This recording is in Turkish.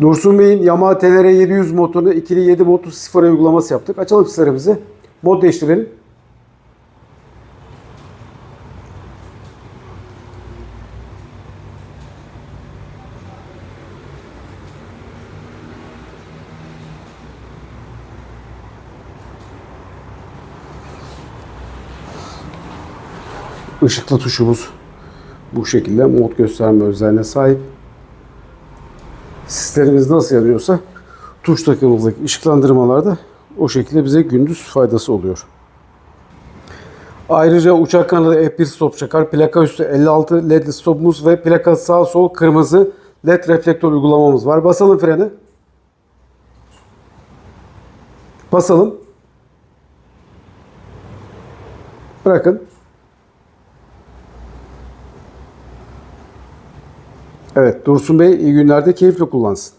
Dursun Bey'in Yamaha TR 700 motorunu ikili 7 motor sıfır uygulaması yaptık. Açalım sislerimizi. Mod değiştirelim. Işıklı tuşumuz bu şekilde mod gösterme özelliğine sahip. Sistemimiz nasıl yanıyorsa tuş takımımızdaki ışıklandırmalar da o şekilde bize gündüz faydası oluyor. Ayrıca uçak kanalı F1 stop çakar, plaka üstü 56 led stopumuz ve plaka sağ sol kırmızı led reflektör uygulamamız var. Basalım freni. Basalım. Bırakın. Evet Dursun Bey iyi günlerde keyifle kullansın.